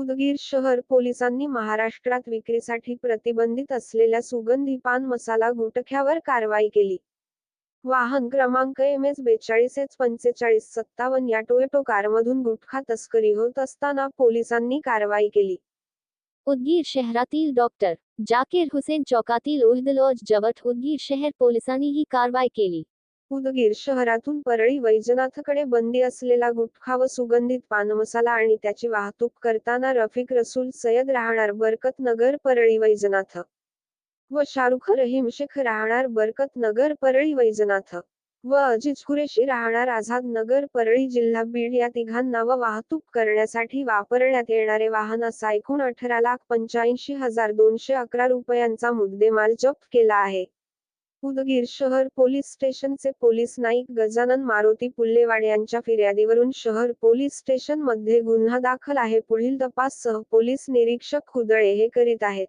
उदगीर शहर पोलिसांनी महाराष्ट्रात विक्रीसाठी प्रतिबंधित असलेल्या सुगंधी पान मसाला गुटख्यावर कारवाई केली. वाहन क्रमांक एम एस बेचाळीस एच पंचेचाळीस सत्तावन्न या टोयोटो कारमधून गुटखा तस्करी होत असताना पोलिसांनी कारवाई केली. उदगीर शहरातील डॉक्टर जाकीर हुसेन चौकातील उहिद लॉज जवळ उदगीर शहर पोलिसांनी ही कारवाई केली. उदगीर शहरातून परळी वैजनाथकडे बंदी असलेला गुटखा व सुगंधित पान मसाला आणि त्याची वाहतूक करताना रफिक रसूल सय्यद राहणार बरकत नगर परळी वैजनाथ व शाहरुख रहीम शेख राहणार बरकत नगर परळी वैजनाथ व अजिज कुरेशी राहणार आझाद नगर परळी जिल्हा बीड या तिघांना व वाहतूक करण्यासाठी वापरण्यात येणारे वाहन असा एकूण अठरा लाख पंच्याऐंशी हजार दोनशे अकरा रुपयांचा मुद्देमाल जप्त केला आहे. उदगीर शहर पोलीस स्टेशनचे पोलीस नाईक गजानन मारुती पुल्लेवाड यांच्या फिर्यादीवरून शहर पोलीस स्टेशनमध्ये गुन्हा दाखल आहे. पुढील तपास सह पोलीस निरीक्षक खुदळे हे करीत आहेत.